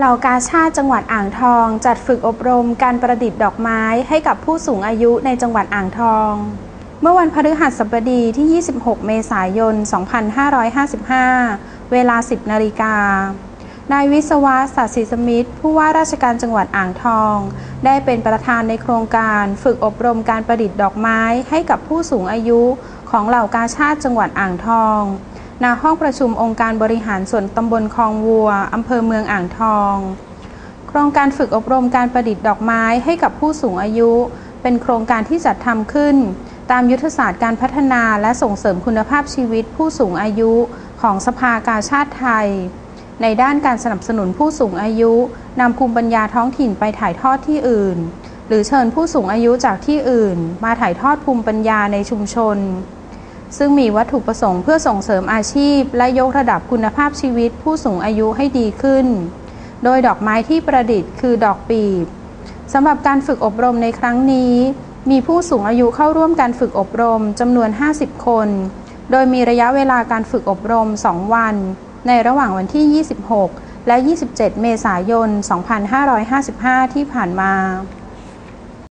เหล่ากาชาติจังหวัดอ่างทอง จัดฝึกอบรมการประดิษฐ์ดอกไม้ให้กับผู้สูงอายุในจังหวัดอ่างทอง เมื่อวันพฤหัสบดีที่ 26 เมษายน 2555 เวลา 10 นาฬิกานายวิศวะศาสิสมิทธ์ผู้ว่าราชการจังหวัดอ่างทอง ได้เป็นประธานในโครงการฝึกอบรมการประดิษฐ์ดอกไม้ให้กับผู้สูงอายุของเหล่ากาชาติจังหวัดอ่างทอง ณห้องประชุมองค์การบริหารส่วนตำบลคลองวัว อำเภอเมืองอ่างทอง โครงการฝึกอบรมการประดิษฐ์ดอกไม้ให้กับผู้สูงอายุ เป็นโครงการที่จัดทำขึ้น ตามยุทธศาสตร์การพัฒนาและส่งเสริมคุณภาพชีวิตผู้สูงอายุของสภากาชาติไทย ในด้านการสนับสนุนผู้สูงอายุนำภูมิปัญญาท้องถิ่นไปถ่ายทอดที่อื่น หรือเชิญผู้สูงอายุจากที่อื่น มาถ่ายทอดภูมิปัญญาในชุมชน ซึ่งมีวัตถุประสงค์เพื่อส่งเสริมอาชีพ และยกระดับคุณภาพชีวิตผู้สูงอายุให้ดีขึ้น โดยดอกไม้ที่ประดิษฐ์คือดอกปีบสำหรับการฝึกอบรมในครั้งนี้ มีผู้สูงอายุเข้าร่วมการฝึกอบรมจำนวน 50 คน โดยมีระยะเวลาการฝึกอบรม 2 วัน ในระหว่างวันที่ 26 และ 27 เมษายน 2555 ที่ผ่านมา